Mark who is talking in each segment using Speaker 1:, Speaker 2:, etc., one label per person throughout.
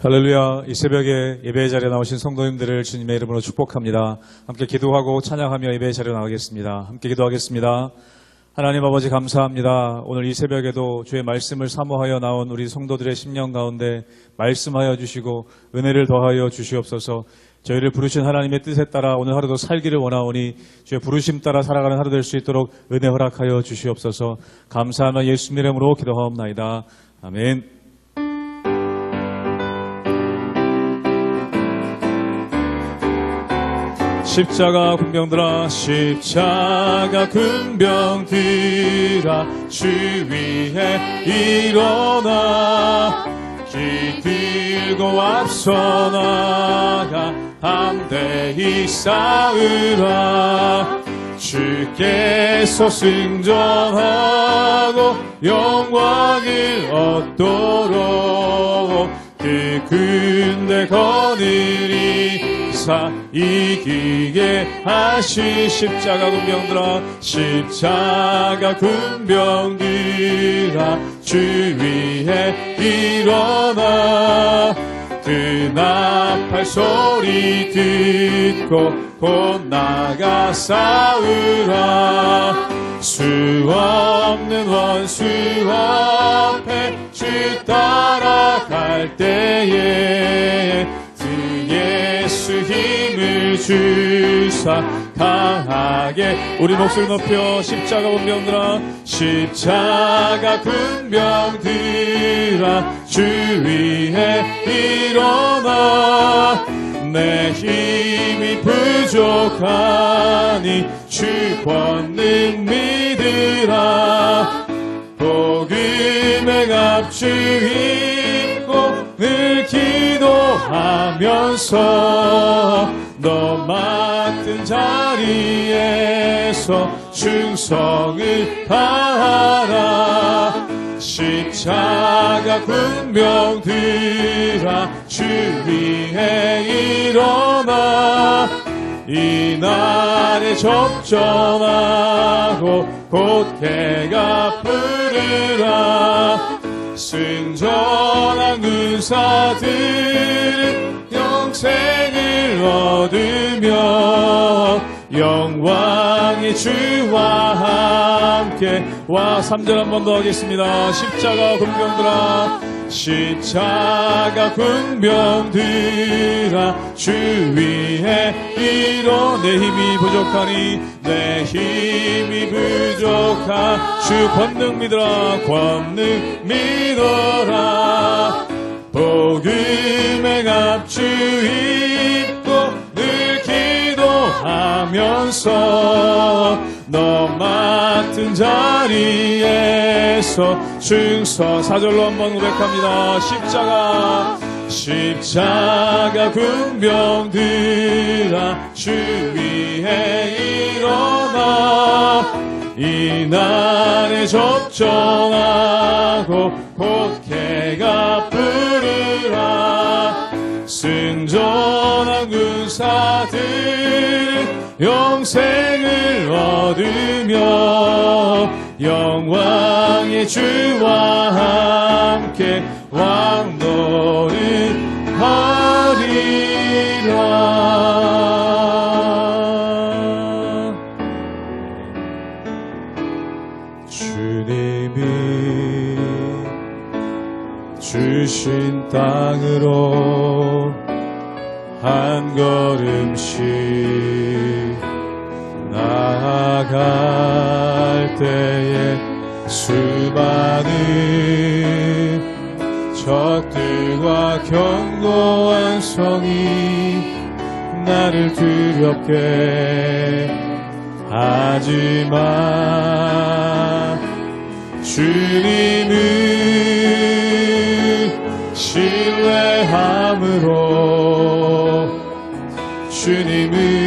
Speaker 1: 할렐루야. 이 새벽에 예배의 자리에 나오신 성도님들을 주님의 이름으로 축복합니다. 함께 기도하고 찬양하며 예배의 자리에 나가겠습니다. 함께 기도하겠습니다. 하나님 아버지 감사합니다. 오늘 이 새벽에도 주의 말씀을 사모하여 나온 우리 성도들의 심령 가운데 말씀하여 주시고 은혜를 더하여 주시옵소서. 저희를 부르신 하나님의 뜻에 따라 오늘 하루도 살기를 원하오니 주의 부르심 따라 살아가는 하루 될 수 있도록 은혜 허락하여 주시옵소서. 감사하며 예수 이름으로 기도하옵나이다. 아멘. 십자가 군병들아 십자가 군병들아 주 위에 일어나 기 들고 앞서 나가 함대히 싸우라. 주께서 승전하고 영광을 얻도록 그 군대 거느리 사 이기게 하시 십자가 군병들아 십자가 군병들아 주 위에 일어나 그 나팔 소리 듣고 곧 나가 싸우라. 수 없는 원수 앞에 주 따라갈 때에 주 예수 힘을 주사 강하게 우리 목소리 높여 십자가 군병들아 십자가 군병들아 주 위에 일어나 내 힘이 부족하니 주 권능 믿으라 복음의 갑주 입고 늘 기도하면서 너 맡은 자리에서 충성을 다하라 십자가 군병들아 주 위에 일어나 이날에 접전하고 곧 개가 부르라. 승전한 군사들은 영생을 얻으며 영광의 주와 함께. 와 3절 한 번 더 하겠습니다. 십자가 군병들아 십자가 군병들아 주 위에 일어 내 힘이 부족하니 내 힘이 부족하. 주 권능 믿어라 권능 믿어라. 복음의 갑주 입고 늘 기도 하면서 너 맡은 자리에서 충성 사절로 한번 고백합니다. 십자가 십자가 군병들아 주 위에 일어나 이 날에 접전하고 곧 영생을 얻으며 영광의 주와 함께 왕노리하리라. 주님이 주신 땅으로 한 걸음씩 나아갈 때에 수많은 적들과 견고한 성이 나를 두렵게 하지만 주님을 신뢰함으로 주님을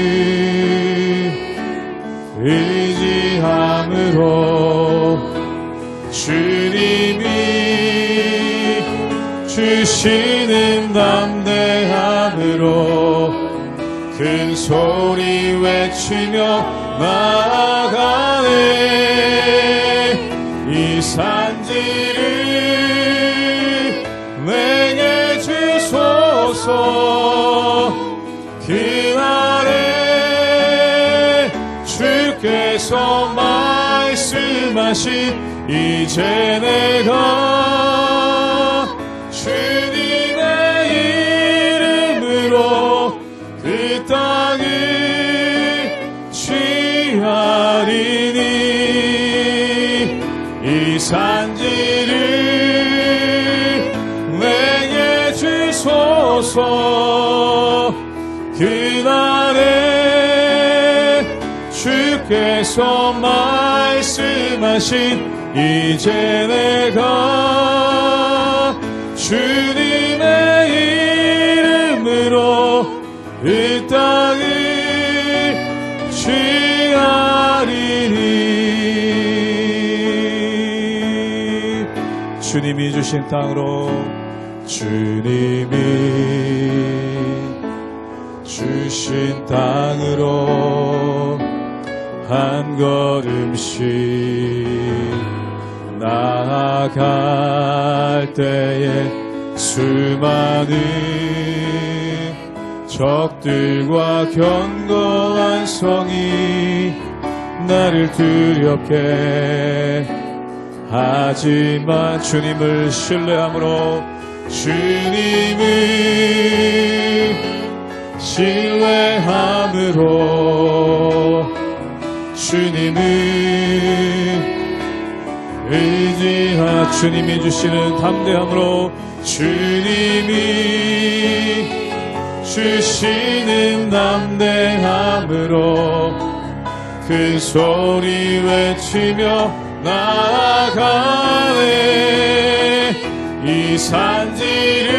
Speaker 1: 의지함으로 주님이 주시는 담대함으로 그큰 소리 외치며 나아가네. 이산 하신 이제 내가 주님의 이름으로 그 땅을 취하리니 이 산지를 내게 주소서. 그날에 주께서 하신 이제 내가 주님의 이름으로 이 땅을 취하리니. 주님이 주신 땅으로 주님이 주신 땅으로 한 걸음씩 나아갈 때에 수많은 적들과 견고한 성이 나를 두렵게 하지만 주님을 신뢰함으로 주님을 신뢰함으로 주님을 의지하 주님이 주시는 담대함으로 주님이 주시는 담대함으로 큰 소리 외치며 나아가네. 이 산지를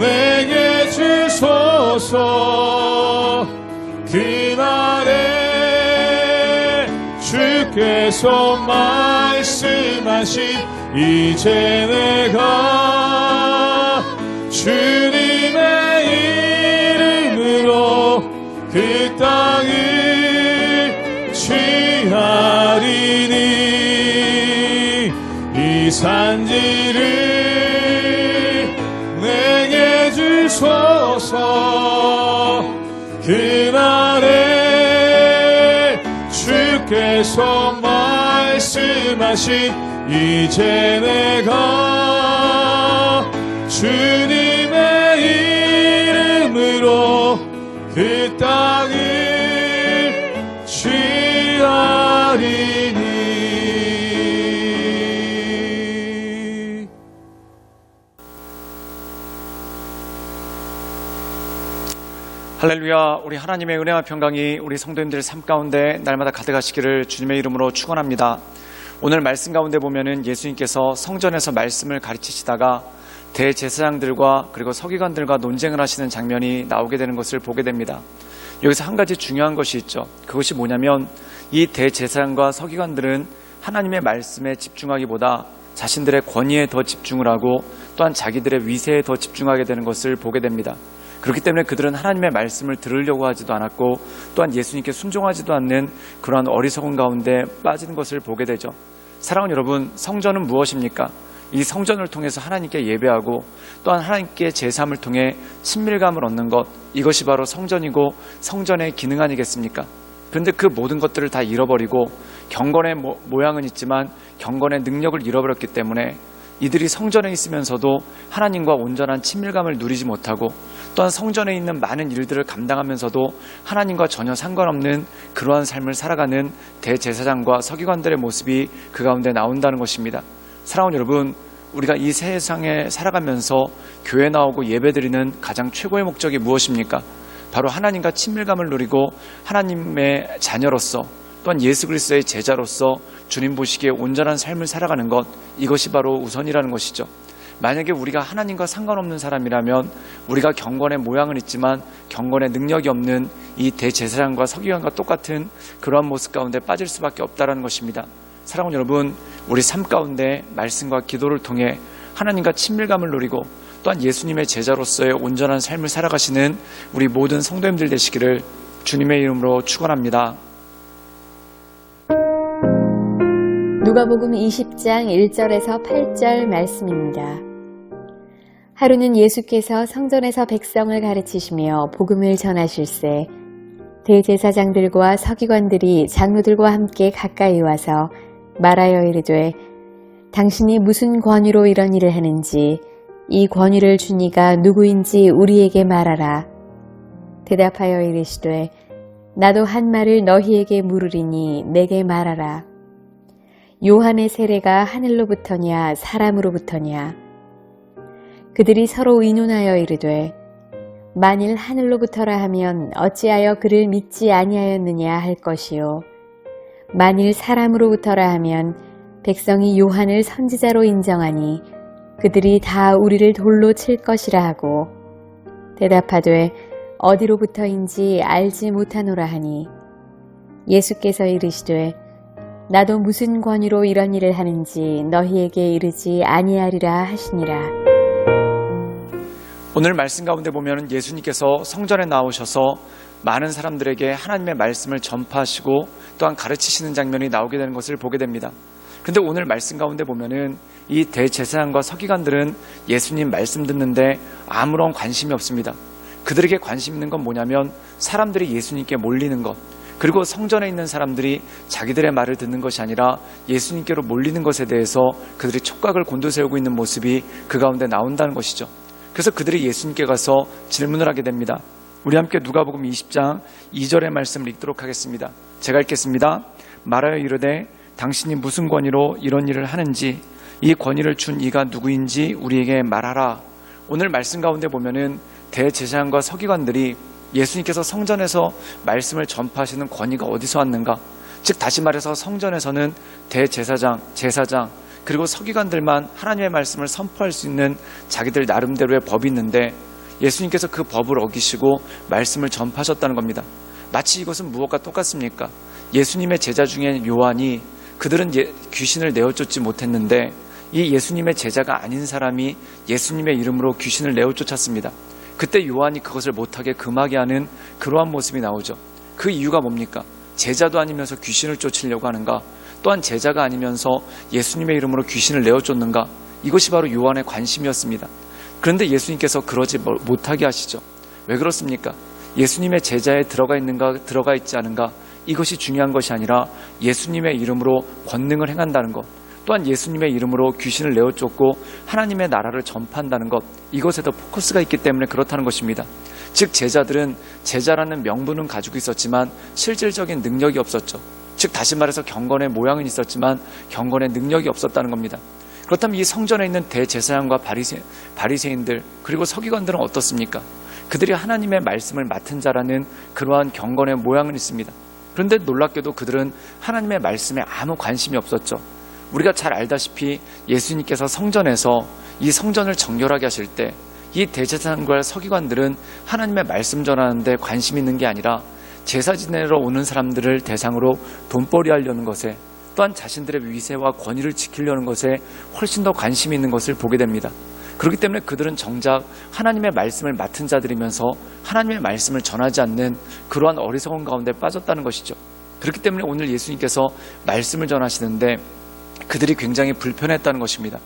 Speaker 1: 내게 주소서 주께서 말씀하신 이제 내가 주님의 이름으로 그 땅을 취하리니 이 산지를 내게 주소서 주께서 말씀하신 이제 내가 주님의 이름으로 그 땅을
Speaker 2: 할렐루야, 우리 하나님의 은혜와 평강이 우리 성도님들 삶 가운데 날마다 가득하시기를 주님의 이름으로 축원합니다. 오늘 말씀 가운데 보면은 예수님께서 성전에서 말씀을 가르치시다가 대제사장들과 그리고 서기관들과 논쟁을 하시는 장면이 나오게 되는 것을 보게 됩니다. 여기서 한 가지 중요한 것이 있죠. 그것이 뭐냐면 이 대제사장과 서기관들은 하나님의 말씀에 집중하기보다 자신들의 권위에 더 집중을 하고 또한 자기들의 위세에 더 집중하게 되는 것을 보게 됩니다. 그렇기 때문에 그들은 하나님의 말씀을 들으려고 하지도 않았고 또한 예수님께 순종하지도 않는 그러한 어리석은 가운데 빠진 것을 보게 되죠. 사랑하는 여러분, 성전은 무엇입니까? 이 성전을 통해서 하나님께 예배하고 또한 하나님께 제삼을 통해 친밀감을 얻는 것 이것이 바로 성전이고 성전의 기능 아니겠습니까? 그런데 그 모든 것들을 다 잃어버리고 경건의 모, 모양은 있지만 경건의 능력을 잃어버렸기 때문에 이들이 성전에 있으면서도 하나님과 온전한 친밀감을 누리지 못하고 또한 성전에 있는 많은 일들을 감당하면서도 하나님과 전혀 상관없는 그러한 삶을 살아가는 대제사장과 서기관들의 모습이 그 가운데 나온다는 것입니다. 사랑하는 여러분, 우리가 이 세상에 살아가면서 교회 나오고 예배드리는 가장 최고의 목적이 무엇입니까? 바로 하나님과 친밀감을 누리고 하나님의 자녀로서 또한 예수 그리스도의 제자로서 주님 보시기에 온전한 삶을 살아가는 것 이것이 바로 우선이라는 것이죠. 만약에 우리가 하나님과 상관없는 사람이라면 우리가 경건의 모양은 있지만 경건의 능력이 없는 이 대제사장과 서기관과 똑같은 그러한 모습 가운데 빠질 수밖에 없다라는 것입니다. 사랑하는 여러분, 우리 삶 가운데 말씀과 기도를 통해 하나님과 친밀감을 누리고 또한 예수님의 제자로서의 온전한 삶을 살아가시는 우리 모든 성도님들 되시기를 주님의 이름으로 축원합니다.
Speaker 3: 누가복음 20장 1절에서 8절 말씀입니다. 하루는 예수께서 성전에서 백성을 가르치시며 복음을 전하실세 대제사장들과 서기관들이 장로들과 함께 가까이 와서 말하여 이르되 당신이 무슨 권위로 이런 일을 하는지 이 권위를 주니가 누구인지 우리에게 말하라. 대답하여 이르시되 나도 한 말을 너희에게 물으리니 내게 말하라. 요한의 세례가 하늘로부터냐 사람으로부터냐. 그들이 서로 의논하여 이르되 만일 하늘로부터라 하면 어찌하여 그를 믿지 아니하였느냐 할 것이요. 만일 사람으로부터라 하면 백성이 요한을 선지자로 인정하니 그들이 다 우리를 돌로 칠 것이라 하고 대답하되 어디로부터인지 알지 못하노라 하니. 예수께서 이르시되 나도 무슨 권위로 이런 일을 하는지 너희에게 이르지 아니하리라 하시니라.
Speaker 2: 오늘 말씀 가운데 보면 예수님께서 성전에 나오셔서 많은 사람들에게 하나님의 말씀을 전파하시고 또한 가르치시는 장면이 나오게 되는 것을 보게 됩니다. 근데 오늘 말씀 가운데 보면은 이 대제사장과 서기관들은 예수님 말씀 듣는데 아무런 관심이 없습니다. 그들에게 관심 있는 건 뭐냐면 사람들이 예수님께 몰리는 것, 그리고 성전에 있는 사람들이 자기들의 말을 듣는 것이 아니라 예수님께로 몰리는 것에 대해서 그들이 촉각을 곤두세우고 있는 모습이 그 가운데 나온다는 것이죠. 그래서 그들이 예수님께 가서 질문을 하게 됩니다. 우리 함께 누가복음 20장 2절의 말씀을 읽도록 하겠습니다. 제가 읽겠습니다. 말하여 이르되 당신이 무슨 권위로 이런 일을 하는지 이 권위를 준 이가 누구인지 우리에게 말하라. 오늘 말씀 가운데 보면은 대제사장과 서기관들이 예수님께서 성전에서 말씀을 전파하시는 권위가 어디서 왔는가? 즉 다시 말해서 성전에서는 대제사장, 제사장 그리고 서기관들만 하나님의 말씀을 선포할 수 있는 자기들 나름대로의 법이 있는데 예수님께서 그 법을 어기시고 말씀을 전파하셨다는 겁니다. 마치 이것은 무엇과 똑같습니까? 예수님의 제자 중에 요한이 그들은 예- 귀신을 내어쫓지 못했는데 이 예수님의 제자가 아닌 사람이 예수님의 이름으로 귀신을 내어쫓았습니다. 그때 요한이 그것을 못하게 금하게 하는 그러한 모습이 나오죠. 그 이유가 뭡니까? 제자도 아니면서 귀신을 쫓으려고 하는가? 또한 제자가 아니면서 예수님의 이름으로 귀신을 내어쫓는가? 이것이 바로 요한의 관심이었습니다. 그런데 예수님께서 그러지 뭐- 못하게 하시죠. 왜 그렇습니까? 예수님의 제자에 들어가 있는가, 들어가 있지 않은가? 이것이 중요한 것이 아니라 예수님의 이름으로 권능을 행한다는 것. 또한 예수님의 이름으로 귀신을 내어 쫓고 하나님의 나라를 전파한다는 것. 이것에 더 포커스가 있기 때문에 그렇다는 것입니다. 즉, 제자들은 제자라는 명분은 가지고 있었지만 실질적인 능력이 없었죠. 즉, 다시 말해서 경건의 모양은 있었지만 경건의 능력이 없었다는 겁니다. 그렇다면 이 성전에 있는 대제사장과 바리새, 바리새인들 그리고 서기관들은 어떻습니까? 그들이 하나님의 말씀을 맡은 자라는 그러한 경건의 모양은 있습니다. 그런데 놀랍게도 그들은 하나님의 말씀에 아무 관심이 없었죠. 우리가 잘 알다시피 예수님께서 성전에서 이 성전을 정결하게 하실 때 이 대제사장과 서기관들은 하나님의 말씀 전하는데 관심 있는 게 아니라 제사 지내러 오는 사람들을 대상으로 돈벌이 하려는 것에 또한 자신들의 위세와 권위를 지키려는 것에 훨씬 더 관심이 있는 것을 보게 됩니다. 그렇기 때문에 그들은 정작 하나님의 말씀을 맡은 자들이면서 하나님의 말씀을 전하지 않는 그러한 어리석은 가운데 빠졌다는 것이죠. 그렇기 때문에 오늘 예수님께서 말씀을 전하시는데 그들이 굉장히 불편했다는 것입니다.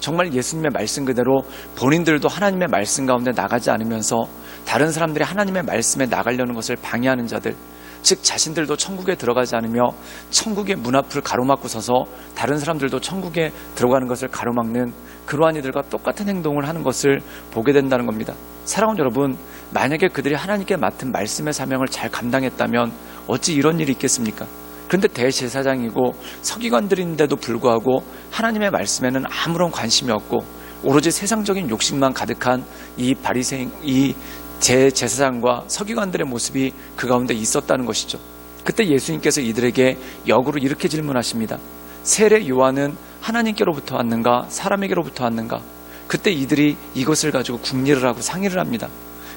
Speaker 2: 정말 예수님의 말씀 그대로 본인들도 하나님의 말씀 가운데 나가지 않으면서 다른 사람들이 하나님의 말씀에 나가려는 것을 방해하는 자들, 즉 자신들도 천국에 들어가지 않으며 천국의 문 앞을 가로막고 서서 다른 사람들도 천국에 들어가는 것을 가로막는 그러한 이들과 똑같은 행동을 하는 것을 보게 된다는 겁니다. 사랑하는 여러분, 만약에 그들이 하나님께 맡은 말씀의 사명을 잘 감당했다면 어찌 이런 일이 있겠습니까? 그런데 대제사장이고 서기관들인데도 불구하고 하나님의 말씀에는 아무런 관심이 없고 오로지 세상적인 욕심만 가득한 이 바리새인 이 제제사장과 서기관들의 모습이 그 가운데 있었다는 것이죠. 그때 예수님께서 이들에게 역으로 이렇게 질문하십니다. 세례 요한은 하나님께로부터 왔는가 사람에게로부터 왔는가? 그때 이들이 이것을 가지고 궁리를 하고 상의를 합니다.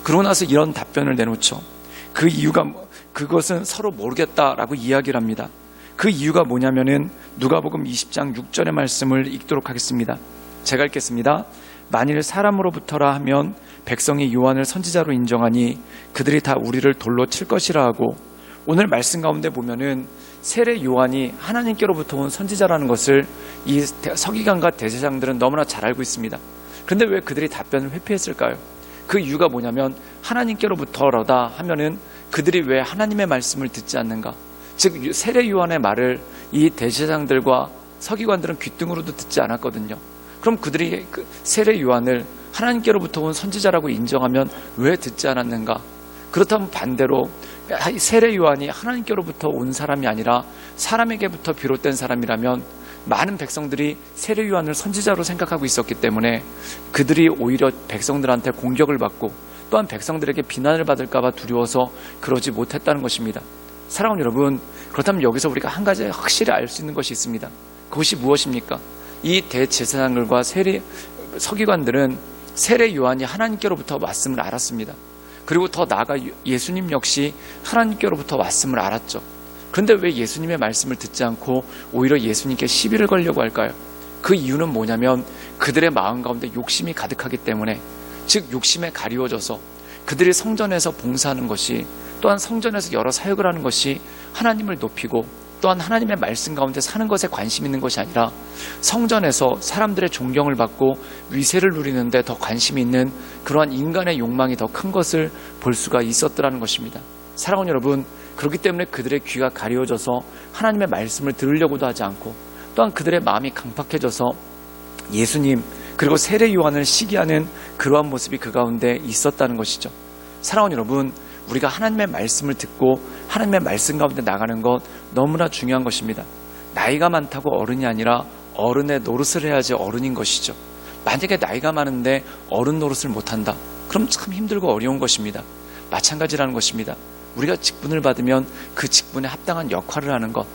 Speaker 2: 그러고 나서 이런 답변을 내놓죠. 그 이유가 뭐- 그것은 서로 모르겠다라고 이야기를 합니다. 그 이유가 뭐냐면은 누가복음 20장 6절의 말씀을 읽도록 하겠습니다. 제가 읽겠습니다. 만일 사람으로부터라 하면 백성이 요한을 선지자로 인정하니 그들이 다 우리를 돌로 칠 것이라 하고 오늘 말씀 가운데 보면은 세례 요한이 하나님께로부터 온 선지자라는 것을 이 대- 서기관과 대제장들은 너무나 잘 알고 있습니다. 그런데 왜 그들이 답변을 회피했을까요? 그 이유가 뭐냐면 하나님께로부터라다 하면은 그들이 왜 하나님의 말씀을 듣지 않는가? 즉 세례 요한의 말을 이 대제장들과 서기관들은 귓등으로도 듣지 않았거든요. 그럼 그들이 그 세례 요한을 하나님께로부터 온 선지자라고 인정하면 왜 듣지 않았는가? 그렇다면 반대로 세례 요한이 하나님께로부터 온 사람이 아니라 사람에게부터 비롯된 사람이라면 많은 백성들이 세례 요한을 선지자로 생각하고 있었기 때문에 그들이 오히려 백성들한테 공격을 받고 또한 백성들에게 비난을 받을까봐 두려워서 그러지 못했다는 것입니다. 사랑하는 여러분, 그렇다면 여기서 우리가 한 가지 확실히 알 수 있는 것이 있습니다. 그것이 무엇입니까? 이 대제사장들과 세례 서기관들은 세례 요한이 하나님께로부터 왔음을 알았습니다. 그리고 더 나아가 예수님 역시 하나님께로부터 왔음을 알았죠. 그런데 왜 예수님의 말씀을 듣지 않고 오히려 예수님께 시비를 걸려고 할까요? 그 이유는 뭐냐면 그들의 마음 가운데 욕심이 가득하기 때문에 즉 욕심에 가리워져서 그들이 성전에서 봉사하는 것이 또한 성전에서 여러 사역을 하는 것이 하나님을 높이고 또한 하나님의 말씀 가운데 사는 것에 관심 있는 것이 아니라 성전에서 사람들의 존경을 받고 위세를 누리는데 더 관심이 있는 그러한 인간의 욕망이 더 큰 것을 볼 수가 있었더라는 것입니다. 사랑하는 여러분, 그렇기 때문에 그들의 귀가 가리워져서 하나님의 말씀을 들으려고도 하지 않고 또한 그들의 마음이 강팍해져서 예수님 그리고 세례 요한을 시기하는 그러한 모습이 그 가운데 있었다는 것이죠. 사랑하는 여러분, 우리가 하나님의 말씀을 듣고 하나님의 말씀 가운데 나가는 것 너무나 중요한 것입니다. 나이가 많다고 어른이 아니라 어른의 노릇을 해야지 어른인 것이죠. 만약에 나이가 많은데 어른 노릇을 못한다. 그럼 참 힘들고 어려운 것입니다. 마찬가지라는 것입니다. 우리가 직분을 받으면 그 직분에 합당한 역할을 하는 것,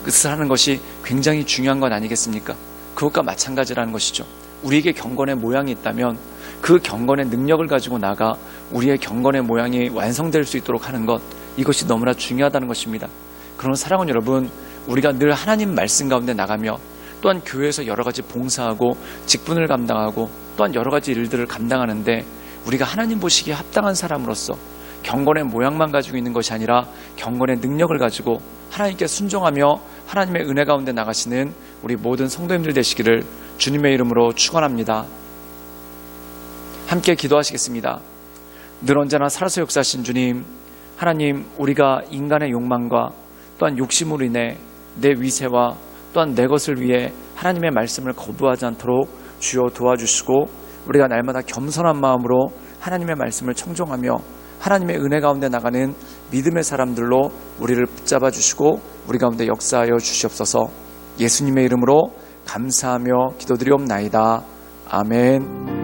Speaker 2: 그것을 하는 것이 굉장히 중요한 건 아니겠습니까? 그것과 마찬가지라는 것이죠. 우리에게 경건의 모양이 있다면 그 경건의 능력을 가지고 나가 우리의 경건의 모양이 완성될 수 있도록 하는 것, 이것이 너무나 중요하다는 것입니다. 그러나 사랑하는 여러분, 우리가 늘 하나님 말씀 가운데 나가며 또한 교회에서 여러 가지 봉사하고 직분을 감당하고 또한 여러 가지 일들을 감당하는데 우리가 하나님 보시기에 합당한 사람으로서 경건의 모양만 가지고 있는 것이 아니라 경건의 능력을 가지고 하나님께 순종하며 하나님의 은혜 가운데 나가시는 우리 모든 성도님들 되시기를 주님의 이름으로 축원합니다. 함께 기도하시겠습니다. 늘 언제나 살아서 역사하신 주님, 하나님 우리가 인간의 욕망과 또한 욕심으로 인해 내 위세와 또한 내 것을 위해 하나님의 말씀을 거부하지 않도록 주여 도와주시고 우리가 날마다 겸손한 마음으로 하나님의 말씀을 청종하며 하나님의 은혜 가운데 나가는 믿음의 사람들로 우리를 붙잡아 주시고 우리 가운데 역사하여 주시옵소서 예수님의 이름으로 감사하며 기도드리옵나이다. 아멘.